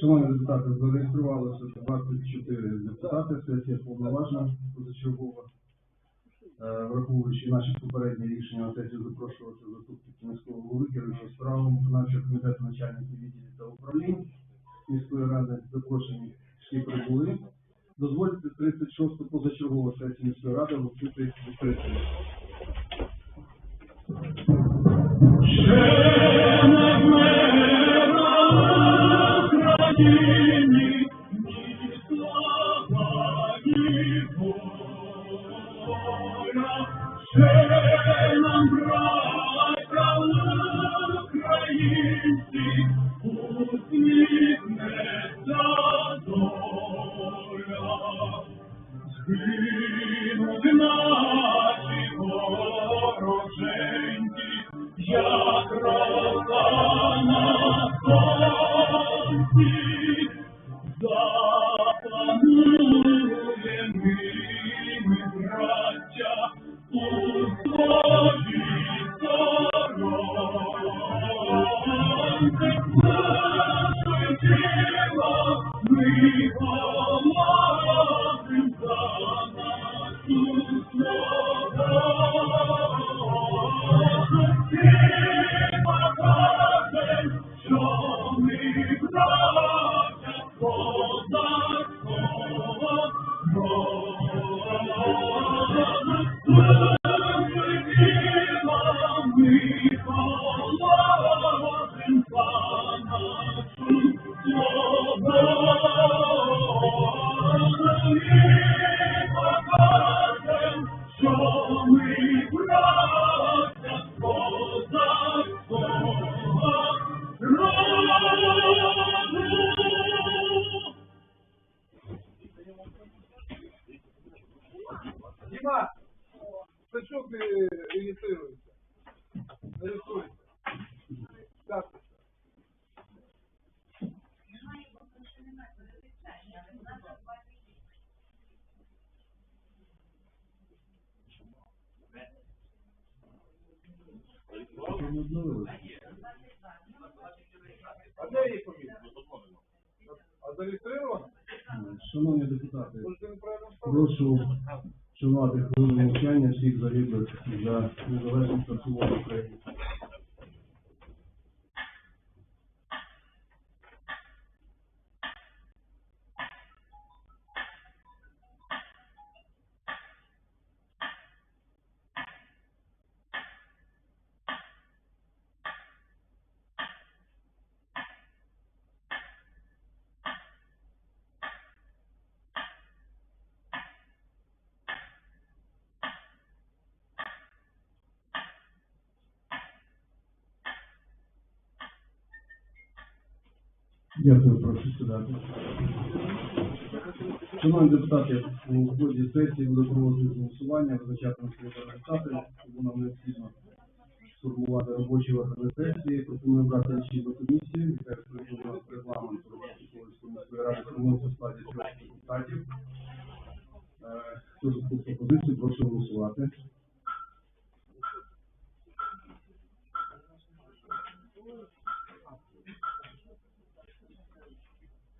Шановні депутати, зареєструвалося 24 депутати, сесія повноважна позачергова. Е, Враховуючи наші попередні рішення на сесію запрошувати заступників міського голови, керуючого справами, виконавчого комітету, начальників відділів та управлінь міської ради, запрошені всі прибули. Дозвольте 36-ту позачергову сесію міської ради оголосити відкритою. Як шанувати хвилину мовчання всіх загиблих за незалежність та свободу України. Дякую, прошу сідати. Шановні депутати, у ході сесії буде проводити голосування, визначатиме свої результати, тому нам необхідно сформувати робочі органи сесії. Пропоную брати лічильну комісію, яка відповідно регламенту роботи Київської міської ради формується в складі трьох депутатів. Е, Хто за пропозицію, прошу голосувати.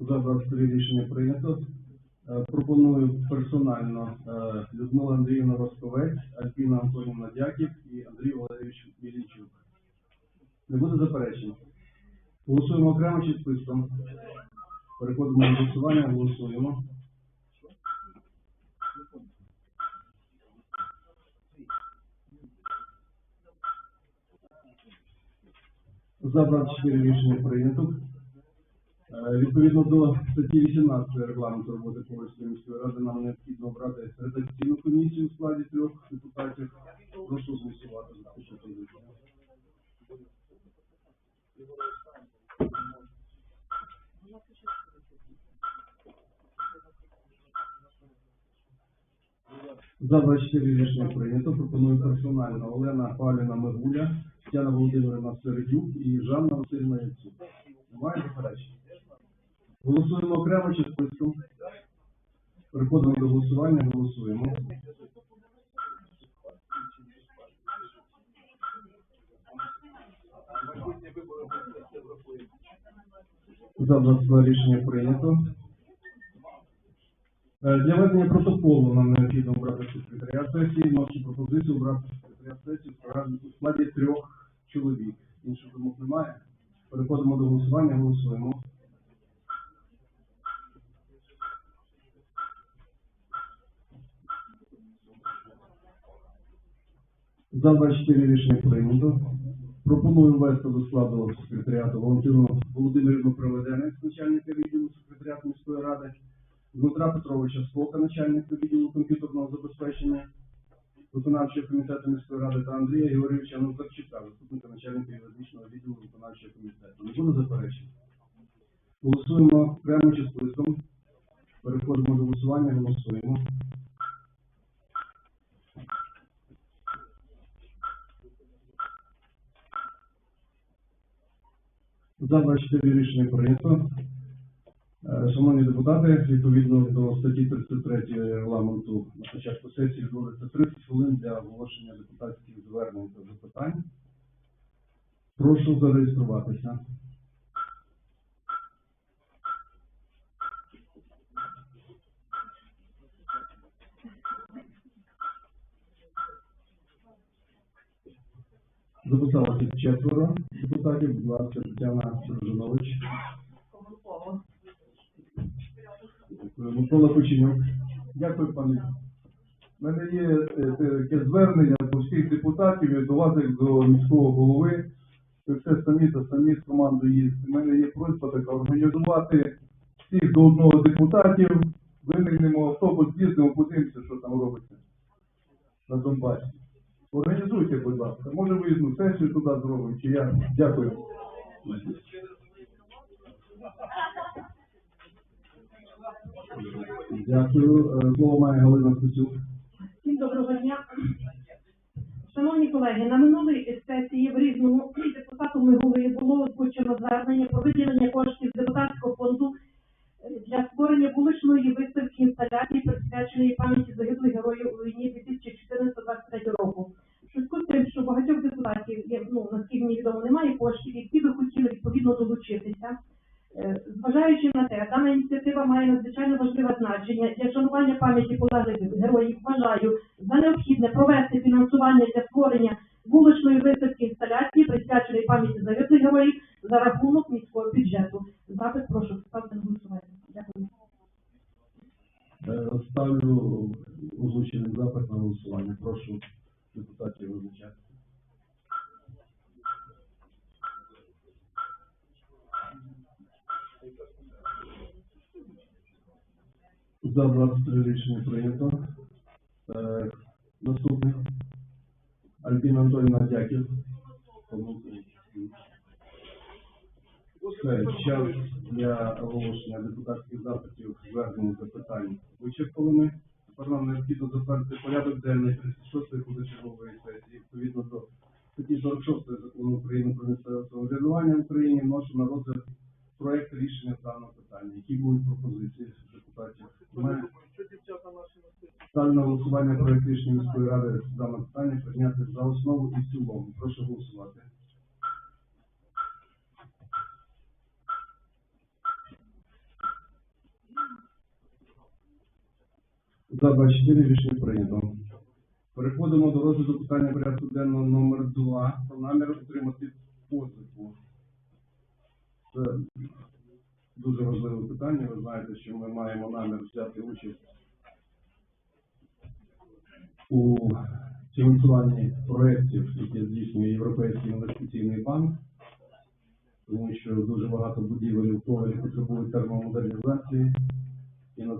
За 23 рішення прийнято. Е, Пропоную персонально е, Людмила Андріївна Росковець, Альпіна Антонівна Дяків і Андрій Валерійович Мілічук. Не буде заперечень. Голосуємо окремо чи списком. Переходимо до голосування, голосуємо. За 24 рішення прийнято. Е, Відповідно до статті 18 регламенту роботи Польської міської ради нам необхідно обрати редакційну комісію у складі трьох депутатів. Прошу голосувати за пропозицію. За 24 рішення прийнято. Пропоную персонально Олена Павліна Мигуля, Тетяна Володимирівна Середюк і Жанна Васильівна Яцюк. Немає заперечень? Голосуємо окремо чи списком? Переходимо до голосування, голосуємо. За 22 рішення прийнято. Е, Для ведення протоколу нам необхідно обрати секретаря сесії. Нашу пропозицію обрати секретаря сесії у складі трьох чоловік. Інших вимог немає. Переходимо до голосування, голосуємо. За 24 рішення прийнято. Пропоную ввести до складу секретаріату Валентину Володимирівну Проведенець, начальника відділу секретаріату міської ради, Дмитра Петровича Скока, начальника відділу комп'ютерного забезпечення виконавчого комітету міської ради та Андрія Георгійовича Назарчука, заступника начальника юридичного відділу виконавчого комітету. Не буде заперечень. Голосуємо прямо чи списком. Переходимо до голосування, голосуємо. За 24 рішення прийнято. Е, Шановні депутати, відповідно до статті 33 регламенту на початку сесії відводиться 30 хвилин для оголошення депутатських звернень та запитань. Прошу зареєструватися. Записалося четверо депутатів. Будь ласка, Тетяна Сержанович. Микола Кученюк. Дякую, пане. У мене є е, таке звернення до всіх депутатів і до вас, як до міського голови. Ви все самі та самі з командою їздите. У мене є просьба така організувати всіх до одного депутатів, винайдемо автобус, з'їздимо, подивимося, що там робиться на Донбасі. Організуйте, будь ласка. Може виїзну сесію туди зробимо, чи я. Дякую. Дякую. Е, Слово має Галина Куцюк. Всім доброго дня. Шановні колеги, на минулій сесії в різному депутатами голови було озвучено звернення про виділення коштів з депутатського фонду для створення вуличної виставки інсталяції, присвяченої пам'яті загиблих героїв у війні 2014-2023 року. Зв'язку з тим, що багатьох депутатів, ну, наскільки мені відомо, немає коштів, які би хотіли відповідно долучитися. Е, Зважаючи на те, дана ініціатива має надзвичайно важливе значення для шанування пам'яті полеглих героїв. Вважаю за необхідне провести фінансування для створення вуличної виставки інсталяції, присвяченої пам'яті загиблих героїв за рахунок міського бюджету. Запит прошу ставити на голосування. Дякую. Е, Ставлю озвучений запит на голосування. Прошу депутатів визначатися. За 23 рішення прийнято. Е, Наступний. Альбіна Анатолійовна Дяків. Все, час для оголошення депутатських запитів, звернень запитань вичерпали. Тепер нам необхідно затвердити порядок денний 36-ї позачергової сесії. Відповідно до статті 46 закону України про місцеве самоврядування в Україні вношу на розгляд проект рішення даного питання. Які будуть пропозиції депутатів? Ставлю на голосування проект рішення міської ради з питання прийняти за основу і в цілому. Прошу голосувати. За 24 рішення прийнято. Переходимо до розгляду питання порядку денного номер 2 про намір отримати позику. Це дуже важливе питання. Ви знаєте, що ми маємо намір взяти участь у фінансуванні проєктів, які здійснює Європейський інвестиційний банк, тому що дуже багато будівель потребують термомодернізації,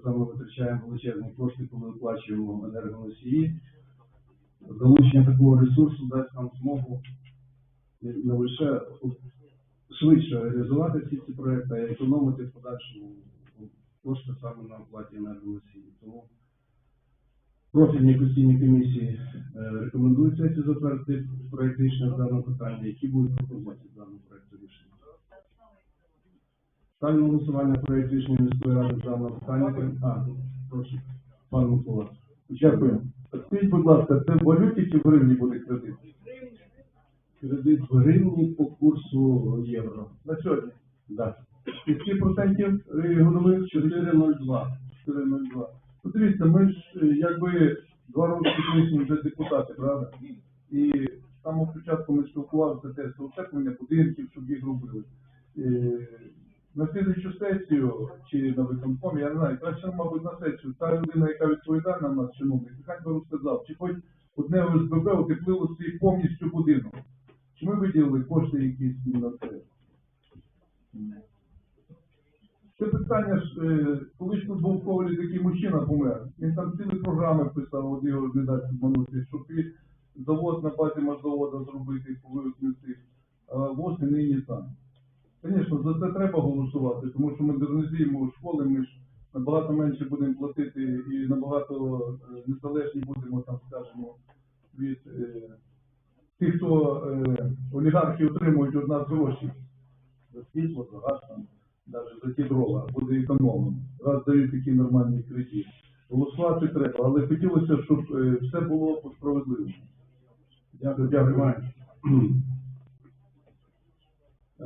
на витрачаємо величезні кошти, коли оплачуємо енергоносії. Залучення такого ресурсу дасть нам змогу не лише швидше реалізувати всі ці проекти, а й економити в подальшому кошти саме на оплаті енергоносії. Тому Профільні постійні комісії е, рекомендують сесію затвердити проект рішення з даного питання. Які будуть пропозиції з даного проекту рішення? Ставлю голосування проект рішення міської ради з даного питання. А, прошу, пан Микола. Дякую. Скажіть, будь ласка, це в валюті чи в гривні буде кредит? Кредит в гривні по курсу євро. На сьогодні. Да. Із 6% е, годових 4,02. 4,02. Подивіться, ми ж е, якби два роки колишні вже депутати, правда? І з самого початку ми спілкувалися теж про утеплення будинків, щоб їх робили. На слідчу сесію чи на виконкомі, я не знаю, краще, мабуть, на сесію. Та людина, яка відповідальна на нас, чиновник, нехай би розказав, чи хоч одне ОСББ утеплило свій повністю будинок. Чи ми виділили кошти якісь на це? Це питання ж, е, колись тут був в Ковалі такий мужчина помер. Він там цілі програми писав, от його не дасть обманути, щоб і завод на базі Мазовода зробити по вивезенню цих. А ВОЗ нині там. Звісно, за це треба голосувати, тому що модернізуємо школи, ми ж набагато менше будемо платити і набагато е, незалежні будемо, там, скажімо, від е, тих, хто е, олігархи отримують від нас гроші за світло, за газ, там, навіть за ті дрова, буде економно. Раз дають такі нормальні кредити. Голосувати треба, але хотілося, щоб е, все було по справедливому. Дякую, дякую.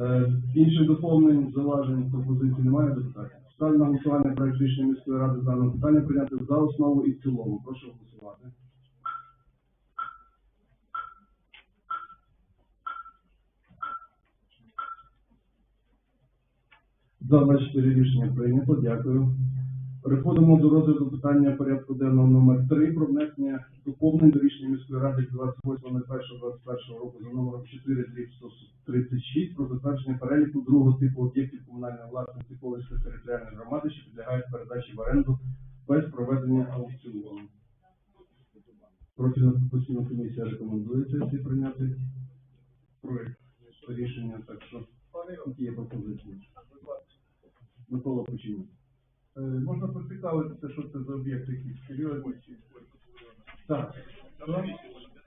Е, Інших доповнень, зауважень, пропозицій немає депутатів. Ставлю на голосування проект рішення міської ради з даного питання прийняти за основу і в цілому. Прошу голосувати. За 24 рішення прийнято. Дякую. Переходимо до розгляду питання порядку денного номер 3 про внесення доповнень до рішення міської ради від 28.01.21 року за номером 4 36 про затвердження переліку другого типу об'єктів комунальної власності Ковальської територіальної громади, що підлягають передачі в оренду без проведення аукціону. Профільна постійна комісія рекомендує сесії прийняти проект рішення, так що є пропозиції. Микола Починів. Е, Можна поцікавитися, що це за об'єкт якийсь серйозний Так,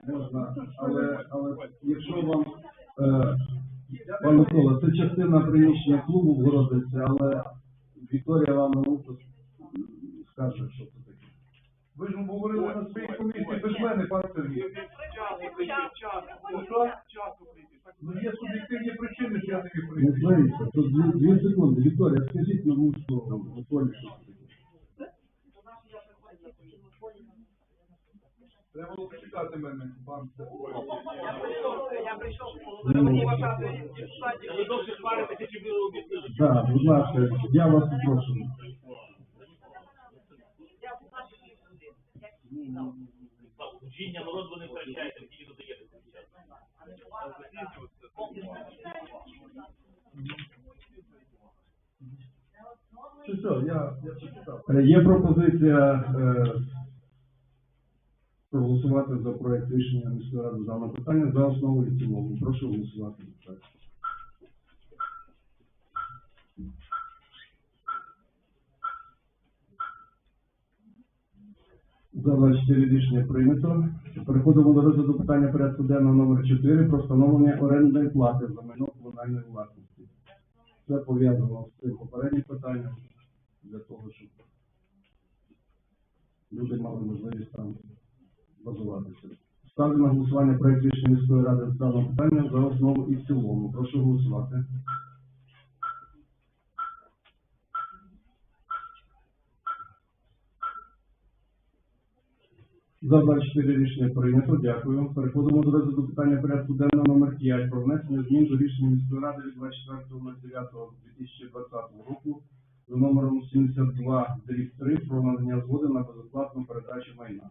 можна, але, але якщо вам, е, пан Микола, це частина приміщення клубу в Городиці, але Вікторія вам на скаже, що це таке. ви ж говорили на своїй комісії без мене, пан Сергій. Ну є суб'єктивні причини, що я не міг Не прийти. сваріться, тут дві, дві секунди. Вікторія, скажіть нам, що Миколі, що це таке. Треба було почекати мене, пан Сергій. Ви довше сваритеся, чи ви обіцяли? Так, будь ласка, я вас прошу. Служіння народ ви не втрачаєте, тільки що, я, я. Є пропозиція е, проголосувати за проект рішення міської ради з даного питання за основу і цілому. Прошу голосувати. За 24 рішення прийнято. Переходимо до розгляду питання порядку денного номер 4 про встановлення орендної плати за майно комунальної власності. Це пов'язано з цим попереднім питанням для того, щоб люди мали можливість там базуватися. Ставлю на голосування проект рішення міської ради з даного питання за основу і в цілому. Прошу голосувати. За 24 рішення прийнято. Дякую. Переходимо до розгляду питання порядку денного номер 5 про внесення змін до рішення міської ради від 24.09.2020 року за номером 72 3 про надання згоди на безоплатну передачу майна.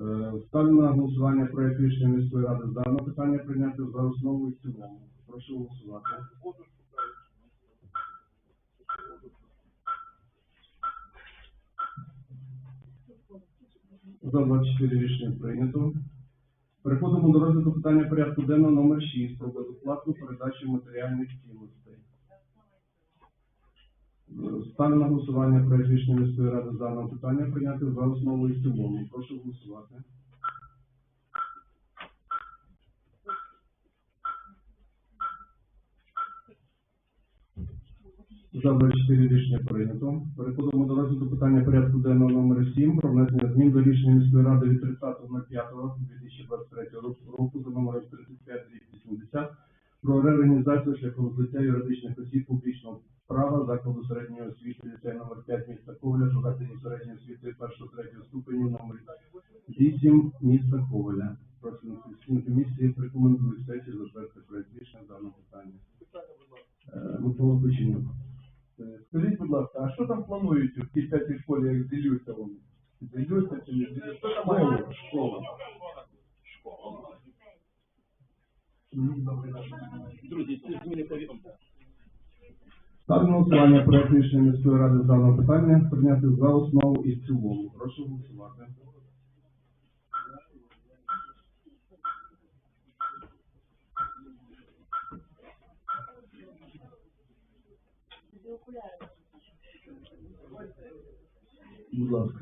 Е, Ставлю на голосування проект рішення міської ради з даного питання прийняти за основу і цілому. Прошу голосувати. За 24 рішення прийнято. Переходимо до розгляду питання порядку денного номер 6 про безоплатну передачу матеріальних цінностей. Ставлю на голосування проєкт рішення міської ради з даного питання прийняти за основу і в цілому. Прошу голосувати. За 24 рішення прийнято. Переходимо до розгляду питання порядку денного номер 7 про внесення змін до рішення міської ради від 30.05.2023 року за номером 3580 про реорганізацію шляхом злиття юридичних осіб публічного права закладу середньої освіти ліцей номер 5 міста Коваля закладу середньої освіти першого третього ступеню номер 8 міста Коваля. Конституційні комісії рекомендують сесії затвердити проект рішення даного питання. Е, Микола Печенюк. Е, Скажіть, будь ласка, а що там планують в тій п'ятій школі, як зілються вони? Зілються чи не зілються? Що там має бути? Школа. Друзі, ці зміни повідомте. Ставлю на голосування проект рішення міської ради з даного питання прийняти за основу і в цілому. Прошу голосувати. Будь ласка.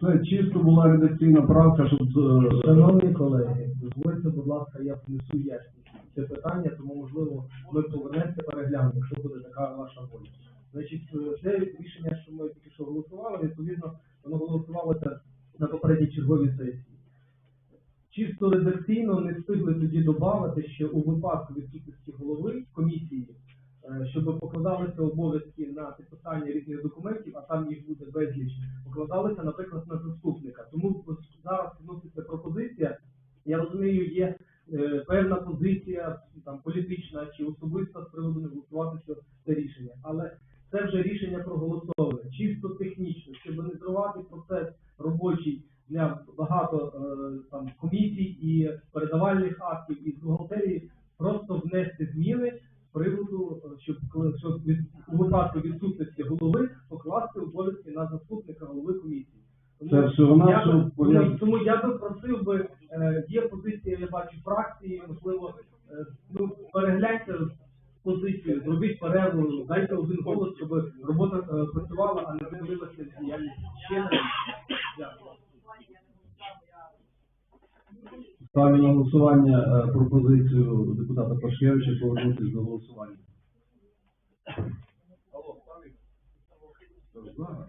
Це чисто була редакційна правка, щоб е, Шановні колеги, дозвольте, будь ласка, я внесу ясність це питання, тому можливо ми повернемося переглянемо, якщо буде така ваша воля. Значить, це рішення, що ми тільки що голосували, відповідно, воно голосувалося на попередній черговій сесії. Чисто редакційно не встигли тоді додати, що у випадку відсутності голови комісії, е, щоб покладалися обов'язки на підписання різних документів, а там їх буде безліч, покладалися, наприклад, на заступника. Тому зараз вноситься пропозиція. Я розумію, є е, певна позиція там політична чи особиста з приводу не голосувати це рішення, але це вже рішення проголосоване, чисто технічно, щоб не тривати процес робочий для багато е, там комісій і передавальних актів і з бухгалтерії, просто внести зміни з приводу, е, щоб коли щоб від, у випадку відсутності голови покласти обов'язки на заступника голови комісії. Тому я би- порядку. тому, я би просив би, е, є позиція, я бачу фракції, можливо, е, ну перегляньте позицію, зробіть перерву, дайте один голос, щоб робота е, працювала, а не подивилася діяльність ще не. Дякую. Ставлю на голосування е, пропозицію депутата Пашкевича повернутися до голосування. Алло, Славік. Алло, алло, алло. Зараз.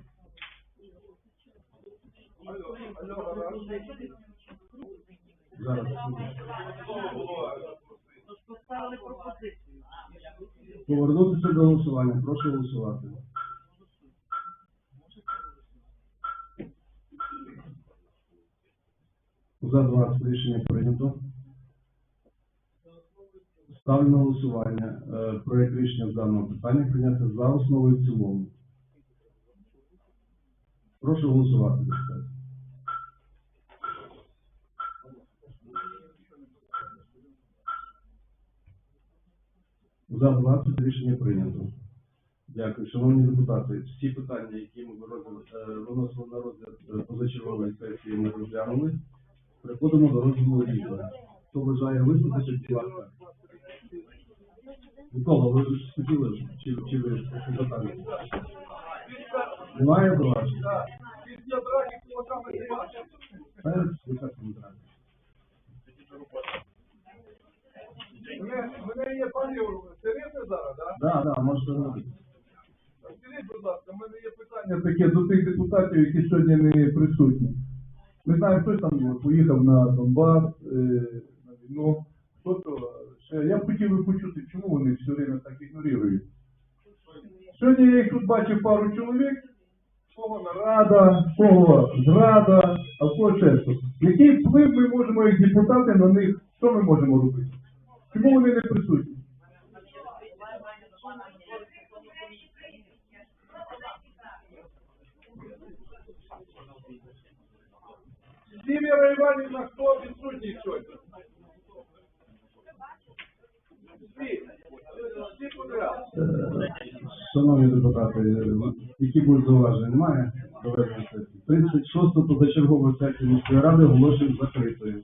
Поставили пропозицію. Повернутися до голосування. Прошу голосувати. За 20 рішення прийнято. Ставлю на голосування е, проект рішення з даного питання прийняти за основу і в цілому. Прошу голосувати, депутати. За 20 рішення прийнято. Дякую. Шановні депутати, всі питання, які ми е, виносили на розгляд е, позачергової сесії, ми розглянули. Переходимо до розділу рішення. Хто бажає виступити, будь ласка. Микола, ви ж хотіли, чи, чи ви запитали? Немає до вас? Після драки кулаками не бачив. Мене, мене є пані Терези зараз, так? Так, так, можете робити. Скажіть, будь ласка, в мене є питання. Таке до тих депутатів, які сьогодні не присутні. Ми знаємо, хтось там поїхав на Донбас, е, на війну, хто-то ще. Я б хотів би почути, чому вони все время так ігнорують. Сьогодні я їх тут бачив пару чоловік, кого нарада, кого зрада, а кого ще щось. Який вплив ми можемо як депутати на них, що ми можемо робити? Чому вони не присутні? Сім'я Іванівна, хто відсутній сьогодні? Шановні депутати, які будуть зауваження? Немає? Проведення сесії. 36-ту позачергову сесію міської ради оголошую закритою.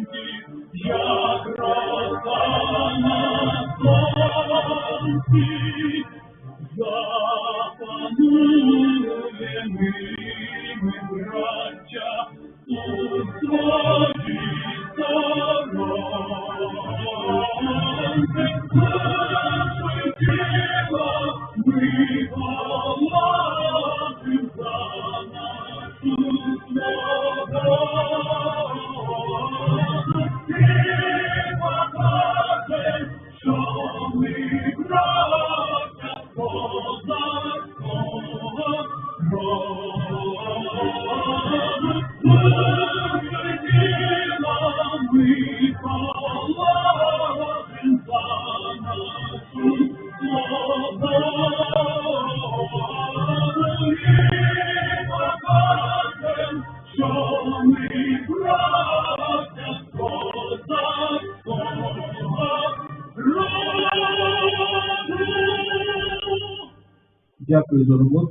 за роботу, на все добре.